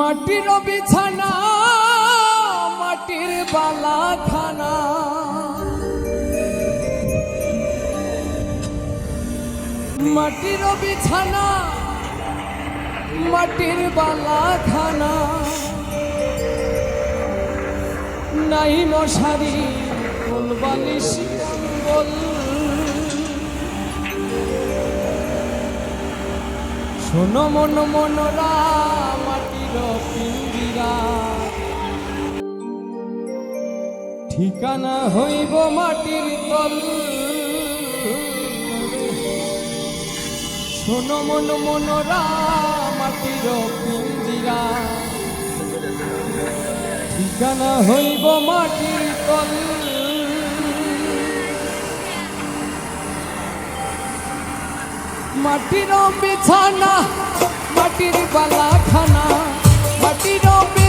মাটির বিছানা, মাটির বালা খানা মাটির বিছানা, মাটির বালা খানা নাই মশারি কোল বালিশ, কম্বল। শোনো মন মনরা ঠিকানা হইব মাটির তল। শোনো মন মনরা মাটির পিঞ্জিরা। ঠিকানা হইব মাটির তল। মাটির বিছানা Happy Dog.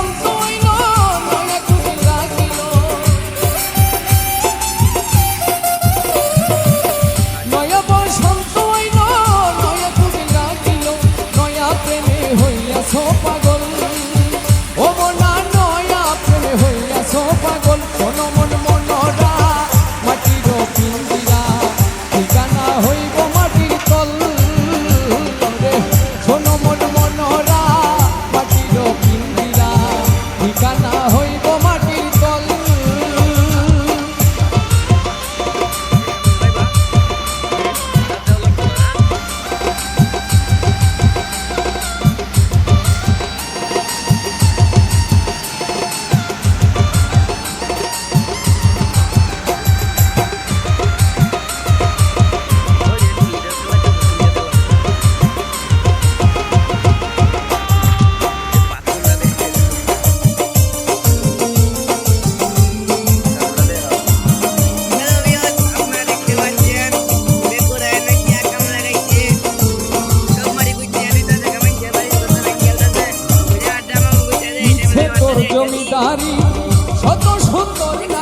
Come শত সুন্দর